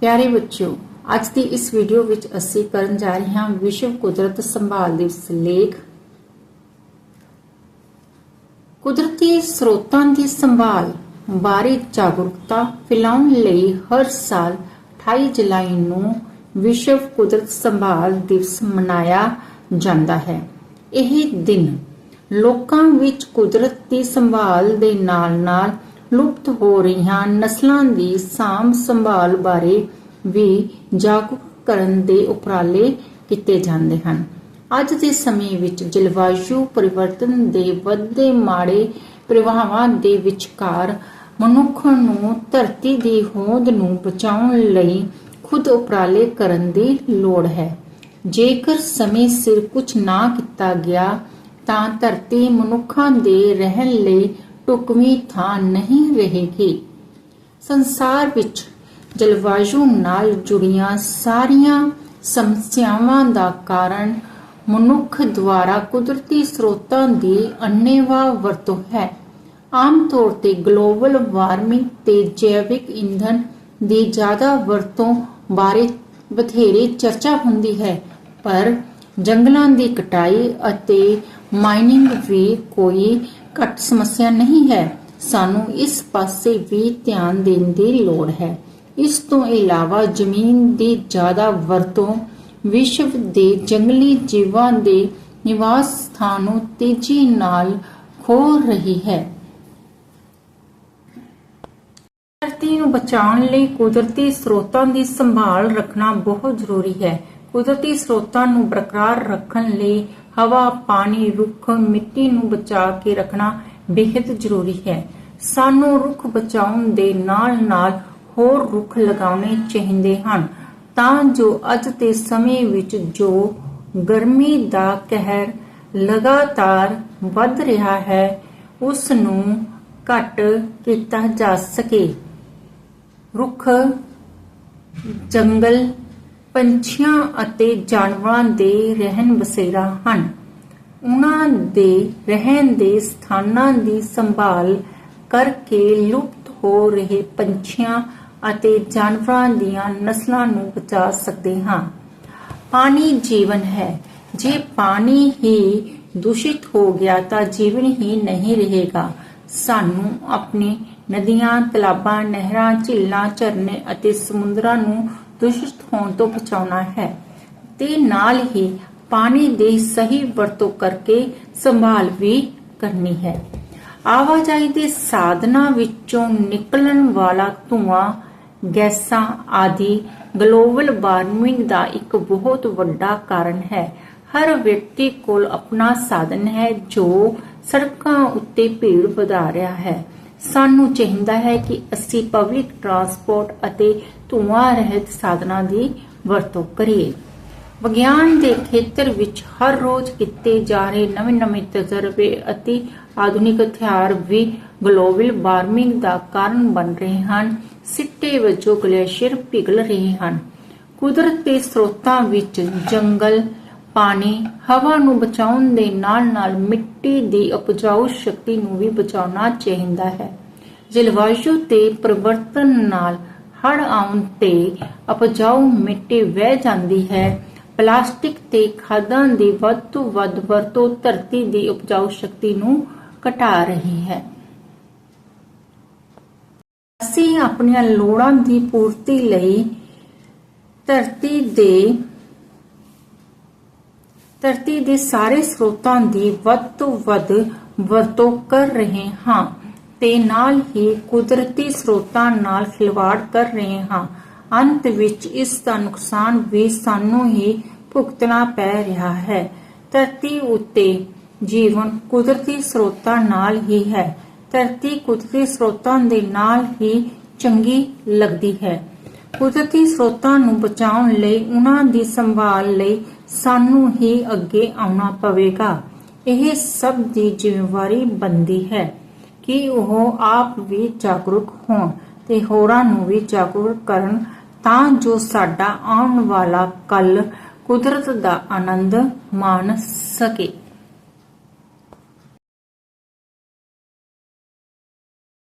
ਪਿਆਰੇ ਬੱਚਿਓ, ਅੱਜ ਦੀ ਇਸ ਵੀਡੀਓ ਵਿੱਚ ਅਸੀਂ ਕਰਨ ਜਾ ਰਹੇ ਹਾਂ ਵਿਸ਼ਵ ਕੁਦਰਤ ਸੰਭਾਲ ਦਿਵਸ ਲੇਖ। ਕੁਦਰਤੀ ਸਰੋਤਾਂ ਦੀ ਸੰਭਾਲ ਬਾਰੇ ਜਾਗਰੂਕਤਾ ਫੈਲਾਉਣ ਲਈ ਹਰ ਸਾਲ 28 ਜੁਲਾਈ ਨੂੰ ਵਿਸ਼ਵ ਕੁਦਰਤ ਸੰਭਾਲ ਦਿਵਸ ਮਨਾਇਆ ਜਾਂਦਾ ਹੈ। ਇਹ ਦਿਨ ਲੋਕਾਂ ਵਿੱਚ ਕੁਦਰਤ ਦੀ ਸੰਭਾਲ ਦੇ ਨਾਲ-ਨਾਲ ਲੁਪਤ ਹੋ ਰਹੀਆਂ ਨਸਲਾਂ ਦੀ ਸਾਂਭ ਸੰਭਾਲ ਬਾਰੇ ਵੀ ਜਾਗਰੂਕ ਕਰਨ ਦੇ ਉਪਰਾਲੇ ਕੀਤੇ ਜਾਂਦੇ ਹਨ। ਅੱਜ ਦੇ ਸਮੇਂ ਵਿੱਚ ਜਲਵਾਯੂ ਪਰਿਵਰਤਨ ਦੇ ਵੱਧਦੇ ਮਾੜੇ ਪ੍ਰਭਾਵਾਂ ਦੇ ਵਿਚਕਾਰ ਮਨੁੱਖ ਨੂੰ ਧਰਤੀ ਦੀ ਹੋਂਦ ਨੂੰ ਬਚਾਉਣ ਲਈ ਖੁਦ ਉਪਰਾਲੇ ਕਰਨ ਦੀ ਲੋੜ ਹੈ। ਜੇਕਰ ਸਮੇਂ ਸਿਰ ਕੁਝ ਨਾ ਕੀਤਾ ਗਿਆ, ਤਾਂ ਧਰਤੀ ਮਨੁੱਖਾਂ ਦੇ ਰਹਿਣ ਲਈ ਟੁਕਵੀਂ ਥਾਂ ਨਹੀਂ ਰਹੇਗੀ। ਸੰਸਾਰ ਵਿੱਚ ਜਲਵਾਯੂ ਨਾਲ ਜੁੜੀਆਂ ਸਾਰੀਆਂ ਸਮੱਸਿਆਵਾਂ ਦਾ ਕਾਰਨ ਮਨੁੱਖ ਦੁਆਰਾ ਕੁਦਰਤੀ ਸਰੋਤਾਂ ਦੀ ਅੰਨ੍ਹੇਵਾਹ ਵਰਤੋਂ ਹੈ। ਆਮ ਤੌਰ ਤੇ ਗਲੋਬਲ ਵਾਰਮਿੰਗ ਤੇ ਜੈਵਿਕ ਇੰਧਨ ਦੀ ਜ਼ਿਆਦਾ ਵਰਤੋਂ ਬਾਰੇ ਬਥੇਰੇ ਚਰਚਾ ਹੁੰਦੀ ਹੈ, ਪਰ ਜੰਗਲਾਂ ਦੀ ਕਟਾਈ ਅਤੇ ਮਾਈਨਿੰਗ ਵੀ ਕੋਈ ਘੱਟ ਸਮੱਸਿਆ ਨਹੀਂ ਹੈ। ਸਾਨੂੰ ਇਸ ਪਾਸੇ ਵੀ ਧਿਆਨ ਦੇਣ ਦੀ ਲੋੜ ਹੈ। ਇਸ ਤੋਂ ਇਲਾਵਾ ਜ਼ਮੀਨ ਦੀ ਜ਼ਿਆਦਾ ਵਰਤੋਂ ਵਿਸ਼ਵ ਦੇ ਜੰਗਲੀ ਜੀਵਾਂ ਦੇ ਨਿਵਾਸ ਸਥਾਨ ਨੂੰ ਤੇਜ਼ੀ ਨਾਲ ਖੋ ਰਹੀ ਹੈ। ਧਰਤੀ ਨੂੰ ਬਚਾਉਣ ਲਈ ਕੁਦਰਤੀ ਸਰੋਤਾਂ ਦੀ ਸੰਭਾਲ ਰੱਖਣਾ ਬਹੁਤ ਜ਼ਰੂਰੀ ਹੈ। ਕੁਦਰਤੀ ਸਰੋਤਾਂ ਨੂੰ ਬਰਕਰਾਰ ਰੱਖਣ ਲਈ ਹਵਾ, ਪਾਣੀ, ਰੁੱਖ, ਮਿੱਟੀ ਨੂੰ ਬਚਾ ਕੇ ਰੱਖਣਾ ਬੇहद ਜ਼ਰੂਰੀ ਹੈ। ਸਾਨੂੰ ਰੁੱਖ ਬਚਾਉਣ ਦੇ ਨਾਲ-ਨਾਲ ਹੋਰ ਰੁੱਖ ਲਗਾਉਣੇ ਚਾਹੀਦੇ ਹਨ ਤਾਂ ਜੋ ਅੱਜ ਦੇ ਸਮੇਂ ਵਿੱਚ ਜੋ ਗਰਮੀ ਦਾ ਕਹਿਰ ਲਗਾਤਾਰ ਵੱਧ ਰਿਹਾ ਹੈ ਉਸ ਨੂੰ ਘਟ ਕੀਤਾ ਜਾ ਸਕੇ। ਰੁੱਖ, ਜੰਗਲ ਪੰਛੀਆਂ ਅਤੇ ਜਾਨਵਰਾਂ ਦੇ ਰਹਿਣ ਬਸੇਰਾ ਹਨ। ਉਹਨਾਂ ਦੇ ਰਹਿਣ ਦੇ ਸਥਾਨਾਂ ਦੀ ਸੰਭਾਲ ਕਰਕੇ ਲੁਪਤ ਹੋ ਰਹੇ ਪੰਛੀਆਂ ਅਤੇ ਜਾਨਵਰਾਂ ਦੀਆਂ ਨਸਲਾਂ ਨੂੰ ਬਚਾ ਸਕਦੇ ਹਾਂ। ਪਾਣੀ ਜੀਵਨ ਹੈ। ਜੇ ਪਾਣੀ ਹੀ ਦੂਸ਼ਿਤ ਹੋ ਗਿਆ ਤਾਂ ਜੀਵਨ ਹੀ ਨਹੀਂ ਰਹੇਗਾ। ਸਾਨੂੰ ਆਪਣੀ ਨਦੀਆਂ, ਤਲਾਬਾਂ, ਨਹਿਰਾਂ, ਝੀਲਾਂ, ਝਰਨੇ ਅਤੇ ਸਮੁੰਦਰਾਂ ਨੂੰ ਦੂਸ਼ਿਤ ਹੋਣ ਤੋਂ ਬਚਾਉਣਾ ਹੈ। ਤੇ ਨਾਲ ਹੀ ਪਾਣੀ ਦੀ ਸਹੀ ਵਰਤੋਂ ਕਰਕੇ ਸੰਭਾਲ ਵੀ ਕਰਨੀ ਹੈ। ਆਵਾਜਾਈ ਦੇ ਸਾਧਨਾਂ ਵਿੱਚੋਂ ਨਿਕਲਣ ਵਾਲਾ ਧੂਆਂ, ਗੈਸਾਂ ਆਦਿ ਗਲੋਬਲ ਵਾਰਮਿੰਗ ਦਾ ਇੱਕ ਬਹੁਤ ਵੱਡਾ ਕਾਰਨ ਹੈ। ਹਰ ਵਿਅਕਤੀ ਕੋਲ ਆਪਣਾ ਸਾਧਨ ਹੈ ਜੋ ਸੜਕਾਂ ਉੱਤੇ ਭੀੜ ਵਧਾ ਰਿਹਾ ਹੈ। ਸਾਨੂੰ ਚਾਹੀਦਾ ਹੈ ਕਿ ਅਸੀਂ ਪਬਲਿਕ ਟਰਾਂਸਪੋਰਟ ਅਤੇ ਧੂਆਂ ਰਹਿਤ ਸਾਧਨਾਂ ਦੀ ਵਰਤੋਂ ਕਰੀਏ। ਵਿਗਿਆਨ ਦੇ ਖੇਤਰ ਵਿੱਚ ਹਰ ਰੋਜ਼ ਕੀਤੇ ਜਾ ਰਹੇ ਨਵੇਂ-ਨਵੇਂ ਤਜਰਬੇ ਅਤੇ ਆਧੁਨਿਕ ਹਥਿਆਰ ਵੀ ਗਲੋਬਲ ਵਾਰਮਿੰਗ ਦਾ ਕਾਰਨ ਬਣ ਰਹੇ ਹਨ। ਸਿੱਟੇ ਵਜੋਂ ਗਲੇਸ਼ੀਅਰ ਪਿਘਲ ਰਹੇ ਹਨ। ਕੁਦਰਤ ਦੇ ਸਰੋਤਾਂ ਵਿੱਚ ਜੰਗਲ ਪਾਣੀ ਹਵਾ ਨੂੰ ਬਚਾਉਣ ਦੇ ਨਾਲ-ਨਾਲ ਮਿੱਟੀ ਦੀ ਉਪਜਾਊ ਸ਼ਕਤੀ ਨੂੰ ਵੀ ਬਚਾਉਣਾ ਚਾਹੀਦਾ ਹੈ। ਜਲਵਾਯੂ ਤੇ ਪਰਿਵਰਤਨ ਨਾਲ ਹੜ੍ਹ ਆਉਣ ਤੇ ਉਪਜਾਊ ਮਿੱਟੀ ਵਹਿ ਜਾਂਦੀ ਹੈ। ਪਲਾਸਟਿਕ ਤੇ ਖਾਦਾਂ ਦੀ ਵੱਧ ਤੋਂ ਵੱਧ ਵਰਤੋਂ ਧਰਤੀ ਦੀ ਉਪਜਾਊ ਸ਼ਕਤੀ ਨੂੰ ਘਟਾ ਰਹੀ ਹੈ। ਅਸੀਂ ਆਪਣੀਆਂ ਲੋੜਾਂ ਦੀ ਪੂਰਤੀ ਲਈ ਧਰਤੀ ਦੇ ਧਰਤੀ ਦੇ ਸਾਰੇ ਸਰੋਤਾਂ ਦੀ ਵੱਧ ਤੋਂ ਵੱਧ ਵਰਤੋਂ ਕਰ ਰਹੇ ਹਾਂ ਤੇ ਨਾਲ ਹੀ ਕੁਦਰਤੀ ਸਰੋਤਾਂ ਨਾਲ ਖਿਲਵਾੜ ਕਰ ਰਹੇ ਹਾਂ। ਅੰਤ ਵਿੱਚ ਇਸ ਦਾ ਨੁਕਸਾਨ ਵੀ ਸਾਨੂੰ ਹੀ ਭੁਗਤਣਾ ਪੈ ਰਿਹਾ ਹੈ। ਧਰਤੀ ਉੱਤੇ ਜੀਵਨ ਕੁਦਰਤੀ ਸਰੋਤਾਂ ਨਾਲ ਹੀ ਹੈ। ਧਰਤੀ ਕੁਦਰਤੀ ਸਰੋਤਾਂ ਦੇ ਨਾਲ ਹੀ ਚੰਗੀ ਲੱਗਦੀ ਹੈ। ਕੁਦਰਤੀ ਸਰੋਤਾਂ ਨੂੰ ਬਚਾਉਣ ਲਈ ਉਹਨਾਂ ਦੀ ਸੰਭਾਲ ਲਈ ਸਾਨੂੰ ਹੀ ਅੱਗੇ ਆਉਣਾ ਪਵੇਗਾ। ਇਹ ਸਭ ਦੀ ਜ਼ਿੰਮੇਵਾਰੀ ਬੰਦੀ ਹੈ ਕਿ ਉਹ ਆਪ ਵੀ ਜਾਗਰੂਕ ਹੋਣ ਤੇ ਹੋਰਾਂ ਨੂੰ ਵੀ ਜਾਗਰੂਕ ਕਰਨ ਤਾਂ ਜੋ ਸਾਡਾ ਆਉਣ ਵਾਲਾ ਕੱਲ ਕੁਦਰਤ ਦਾ ਆਨੰਦ ਮਾਣ ਸਕੇ।